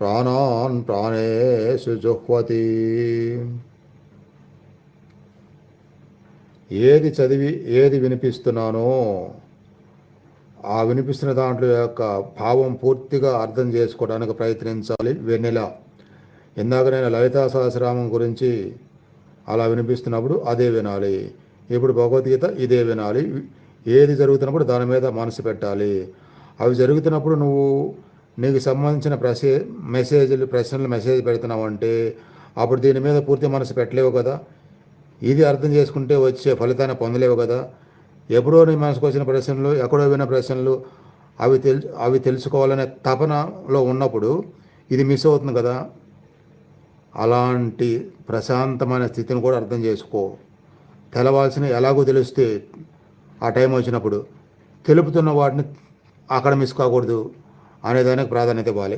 ప్రాణాన్ ప్రాణేషు జుహ్వతి ఏది చదివి ఏది వినిపిస్తున్నానో ఆ వినిపిస్తున్న దాంట్లో యొక్క భావం పూర్తిగా అర్థం చేసుకోవడానికి ప్రయత్నించాలి. వెన్నెల. ఇందాక నేను లలితా సహస్రామం గురించి అలా వినిపిస్తున్నప్పుడు అదే వినాలి. ఇప్పుడు భగవద్గీత ఇదే వినాలి. ఏది జరుగుతున్నప్పుడు దాని మీద మనసు పెట్టాలి. అవి జరుగుతున్నప్పుడు నువ్వు నీకు సంబంధించిన ప్రసే మెసేజ్లు ప్రశ్నలు మెసేజ్ పెడుతున్నావు అంటే అప్పుడు దీని మీద పూర్తి మనసు పెట్టలేవు కదా. ఇది అర్థం చేసుకుంటే వచ్చే ఫలితాన్ని పొందలేవు కదా. ఎప్పుడో నీ మనసుకు వచ్చిన ప్రశ్నలు ఎక్కడో విన్న ప్రశ్నలు అవి తెలు అవి తెలుసుకోవాలనే తపనలో ఉన్నప్పుడు ఇది మిస్ అవుతుంది కదా. అలాంటి ప్రశాంతమైన స్థితిని కూడా అర్థం చేసుకో. తెలవాల్సిన ఎలాగో తెలిస్తే ఆ టైం వచ్చినప్పుడు తెలుపుతున్న వాటిని అక్కడ మిస్ కాకూడదు. అనేదానికి ప్రాధాన్యత ఇవ్వాలి